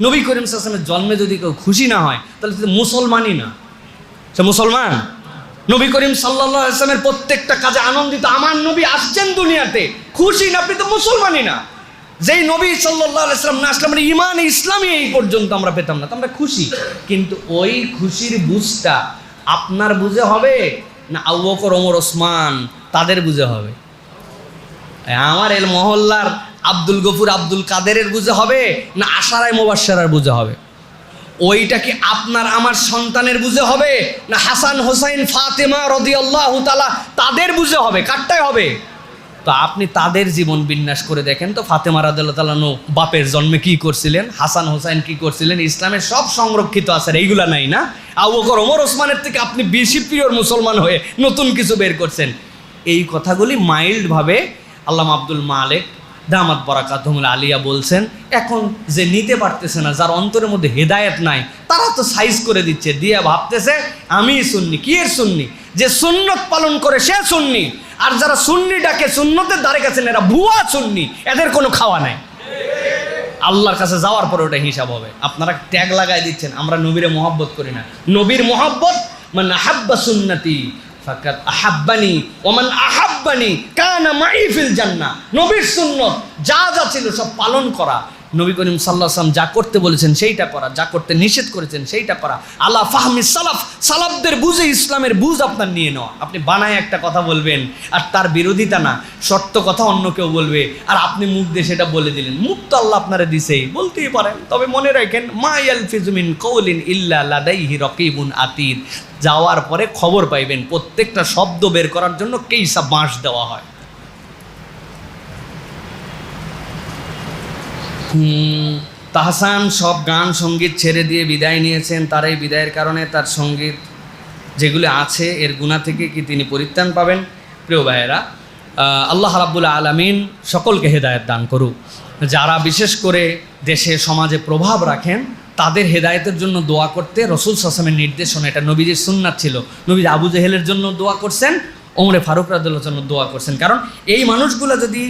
নবী করিম সাল্লামের জন্মে যদি কেউ খুশি না হয়, তাহলে সে মুসলমানই না। সে মুসলমান? নবী করিম সাল্লাহ আসলামের প্রত্যেকটা কাজে আনন্দিত, আমার নবী আসছেন দুনিয়াতে। খুশি না, আপনি তো মুসলমানই না। যেই নবী সাল্লাহ আসলাম না আসলাম ইমান ইসলামী এই পর্যন্ত আমরা পেতাম না আমরা খুশি। কিন্তু ওই খুশির বুঝটা আপনার বুঝে হবে না আবু বকর, ওমর, ওসমান, তাদের বুঝে হবে? আমার এল মহল্লার আব্দুল গফুর আব্দুল কাদেরের বুঝে হবে না আশারায় মোবাসারার বুঝে হবে? ওইটা কি আপনার আমার সন্তানের বুঝে হবে? না হাসান হোসাইন, ফাতেমা রদি আল্লাহ তালা তাদের বুঝে হবে? কারটাই হবে? তো আপনি তাদের জীবন বিন্যাস করে দেখেন তো ফাতেমা তালানো বাপের জন্মে কি করছিলেন? হাসান হোসাইন কি করছিলেন? ইসলামের সব সংরক্ষিত আছে এইগুলা নাই না? আবু বকর, ওমর, ওসমানের থেকে আপনি বেশি প্রিয় মুসলমান হয়ে নতুন কিছু বের করছেন। এই কথাগুলি মাইল্ডভাবে আল্লাহ আব্দুল মালেক দামাত বরাকাতমুল আলিয়া বলছেন, এখন যে নিতে পারতেছে না, যার অন্তরের মধ্যে হেদায়েত নাই, তারা তো সাইজ করে দিচ্ছে। দিয়ে ভাবতেছে, আমি সুন্নি, কি এর সুন্নি? যে সুন্নত পালন করে সে সুন্নি, আর যারা সুন্নি ডাকে সুন্নতের দ্বারে গেছেন, এরা ভুয়া সুন্নি, এদের কোনো খাওয়া নাই। আল্লাহর কাছে যাওয়ার পরে ওটা হিসাব হবে। আপনারা ট্যাগ লাগাই দিচ্ছেন, আমরা নবীরে মহব্বত করি না। নবীর মহব্বত মানে হাব্বা সুন্নতি ফাকাত আহাব্বানি ওমান আহাব্বানি কানা মাইফিল জান্নাহ। নবীর সুন্নত যা যা ছিল সব পালন করা। নবী করিম সাল্লাহ সাল্লাম যা করতে বলেছেন সেইটা করা, যা করতে নিষেধ করেছেন সেইটা করা। আল্লাহ ফাহমি সালাফ, সালাফদের বুঝে ইসলামের বুঝ আপনার নিয়ে নেওয়া। আপনি বানায় একটা কথা বলবেন আর তার বিরোধিতা না, সত্য কথা অন্য কেউ বলবে আর আপনি মুখ দিয়ে সেটা বলে দিলেন। মুখ তো আল্লাহ আপনারা দিছেই, বলতেই পারেন। তবে মনে রাখেন, মা ইয়াল ফিজমিন কৌলিন ইল্লা লাদাইহি রকিবুন আতিদ। যাওয়ার পরে খবর পাইবেন, প্রত্যেকটা শব্দ বের করার জন্য কেইসা বাঁশ দেওয়া হয়। তাহসান সব গান সংগীত ছেড়ে দিয়ে বিদায় নিয়েছেন তার এই বিদায়ের কারণে তার সংগীত যেগুলো আছে এর গুণা থেকে কি তিনি পরিত্রাণ পাবেন? প্রিয় ভাইয়েরা আল্লাহ রাব্বুল আলামিন সকলকে হেদায়েত দান করুক। যারা বিশেষ করে দেশে, সমাজে প্রভাব রাখেন, তাদের হেদায়তের জন্য দোয়া করতে রসুল সাসামের নির্দেশনা, এটা নবীজির সুন্নাত ছিল। নবীজ আবু জেহেলের জন্য দোয়া করছেন, ওমরে ফারুক রাদুল্লার জন্য দোয়া করছেন। কারণ এই মানুষগুলো যদি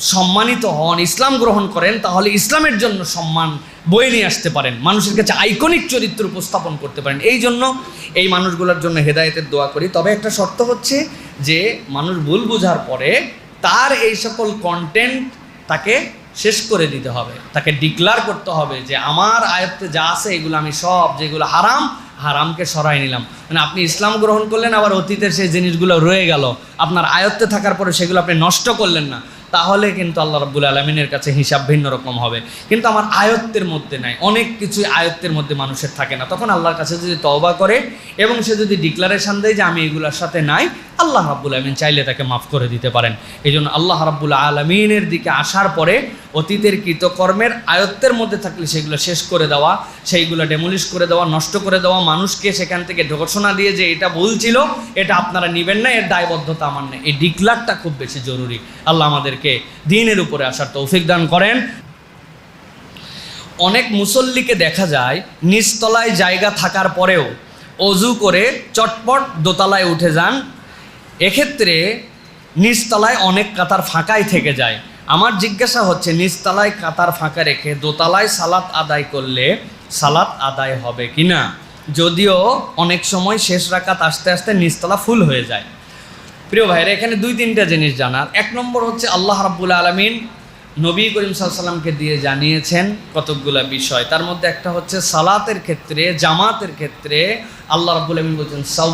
সম্মানিত হন, ইসলাম গ্রহণ করেন, তাহলে ইসলামের জন্য সম্মান বয়ে নিয়ে আসতে পারেন। মানুষের কাছে আইকনিক চরিত্র উপস্থাপন করতে পারেন। এই জন্য এই মানুষগুলোর জন্য হেদায়েতের দোয়া করি। তবে একটা শর্ত হচ্ছে যে, মানুষ ভুল বোঝার পরে তার এই সকল কন্টেন্ট তাকে শেষ করে দিতে হবে। তাকে ডিক্লার করতে হবে যে, আমার আয়ত্তে যা আছে, এগুলো আমি সব, যেগুলো হারাম হারামকে সরাই নিলাম। মানে আপনি ইসলাম গ্রহণ করলেন, আবার অতীতের সেই জিনিসগুলো রয়ে গেল। আপনার আয়ত্তে থাকার পরে সেগুলো আপনি নষ্ট করলেন না। তাহলে কিন্তু আল্লাহ রাব্বুল আলমিনের কাছে হিসাব ভিন্ন রকম হবে। কিন্তু আমার আয়ত্তের মধ্যে নাই। অনেক কিছুই আয়ত্তের মধ্যে মানুষের থাকে না। তখন আল্লাহর কাছে যদি তওবা করে এবং সে যদি ডিক্লারেশান দেয় যে, আমি এগুলোর সাথে নাই আল্লাহ রাব্বুল আলমিন চাইলে তাকে মাফ করে দিতে পারেন। এই জন্য আল্লাহ রাব্বুল আলমিনের দিকে আসার পরে অতীতের কৃতকর্মের আয়ত্তের মধ্যে থাকলে সেগুলো শেষ করে দেওয়া, সেইগুলো ডেমোলিশ করে দেওয়া, নষ্ট করে দেওয়া, মানুষকে সেখান থেকে ঘোষণা দিয়ে যে এটা বলছিল এটা আপনারা নেবেন না, এর দায়বদ্ধতা আমার নেই। এই ডিক্লারটা খুব বেশি জরুরি। আল্লাহ আমাদেরকে দিনের উপরে আসার তৌফিক দান করেন। অনেক মুসল্লিকে দেখা যায়, নিচতলায় জায়গা থাকার পরেও অজু করে চটপট দোতলায় উঠে যান। এক্ষেত্রে নিচতলায় অনেক কাতার ফাঁকাই থেকে যায়। আমার জিজ্ঞাসা হচ্ছে, নিচতলায় কাতার ফাঁকা রেখে দোতলায় সালাত আদায় করলে সালাত আদায় হবে কি না যদিও অনেক সময় শেষ রাকাত আস্তে আস্তে নিচতলা ফুল হয়ে যায়। প্রিয় ভাইরা, এখানে দুই তিনটা জিনিস জানার। এক নম্বর হচ্ছে আল্লাহ রাব্বুল আলমিন নবী করিম সাল্লামকে দিয়ে জানিয়েছেন কতকগুলা বিষয়। তার মধ্যে একটা হচ্ছে সালাতের ক্ষেত্রে, জামাতের ক্ষেত্রে আল্লাহ রাব্বুল আলমিন বলছেন, সাউ,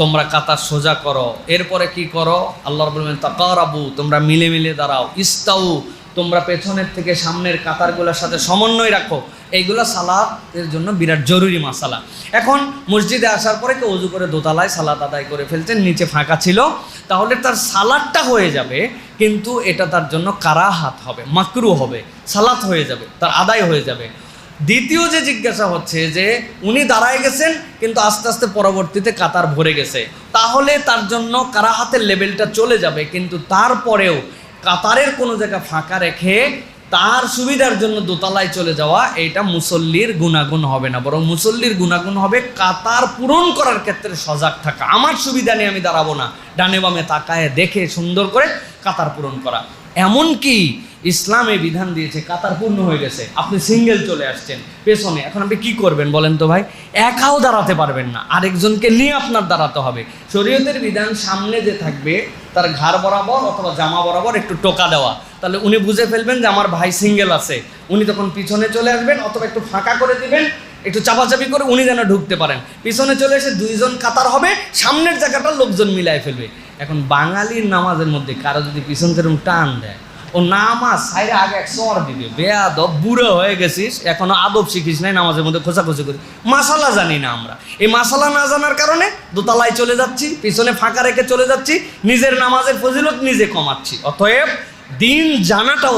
তোমরা কাতার সোজা করো। এরপরে কি করো? আল্লাহ রাবুল আলমিন তাকারাবু, তোমরা মিলে মিলে দাঁড়াও। ইস্তাউ তোমরা পেছনের থেকে সামনের কাতারগুলোর সাথে সমন্বয় রাখো। এইগুলো সালাতের জন্য বিরাট জরুরি মাসালা। এখন মসজিদে আসার পরে কেউ অজু করে দোতলায় সালাত আদায় করে ফেলছেন নিচে ফাঁকা ছিল। তাহলে তার সালাদটা হয়ে যাবে, কিন্তু এটা তার জন্য কারাহাত হবে, মাকরু হবে, সালাত হয়ে যাবে, তার আদায় হয়ে যাবে। দ্বিতীয় যে জিজ্ঞাসা হচ্ছে যে, উনি দাঁড়ায় গেছেন, কিন্তু আস্তে আস্তে পরবর্তীতে কাতার ভরে গেছে। তাহলে তার জন্য কারাহাতের লেভেলটা চলে যাবে, কিন্তু তারপরেও কাতারের কোনো জায়গা ফাঁকা রেখে তার সুবিধার জন্য দোতলায় চলে যাওয়া এটা মুসল্লির গুণাগুণ হবে না। বরং মুসল্লির গুণাগুণ হবে কাতার পূরণ করার ক্ষেত্রে সজাগ থাকা। আমার সুবিধা নিয়ে আমি দাঁড়াবো না। ডানে বামে তাকায় দেখে সুন্দর করে কাতার পূরণ করা। এমনকি ইসলামে বিধান দিয়েছে, কাতার পূর্ণ হয়ে গেছে, আপনি সিঙ্গেল চলে আসছেন, পেছনে। এখন আপনি কি করবেন বলেন তো ভাই? একাও দাঁড়াতে পারবেন না, আরেকজনকে নিয়ে আপনার দাঁড়াতে হবে। শরীয়তের বিধান সামনে যে থাকবে, তার ঘাড় বরাবর অথবা জামা বরাবর একটু টোকা দেওয়া। তাহলে উনি বুঝে ফেলবেন যে আমার ভাই সিঙ্গেল আছে। উনি তখন পিছনে চলে আসবেন, অথবা একটু ফাঁকা করে দিবেন, একটু চাপাচাপি করে উনি যেন ঢুকতে পারেন। পিছনে চলে এসে দুইজন কাতার হবে, সামনের জায়গাটা লোকজন মিলাই ফেলবে। এখন বাঙালির নামাজের মধ্যে কারও যদি পিছন থেকে টান দেয় ও নামাজ সাইরে আগে এক সর দিবে। বেয়াদব, বুড়ো হয়ে গেছিস, এখনও আদব শিখিস নাই, নামাজের মধ্যে খোঁচাখুচি করি মাসালা জানি না আমরা। এই মাসালা না জানার কারণে দোতলায় চলে যাচ্ছি, পিছনে ফাঁকা রেখে চলে যাচ্ছি, নিজের নামাজের ফজিলত নিজে কমাচ্ছি। অতএব দিন জানাটাও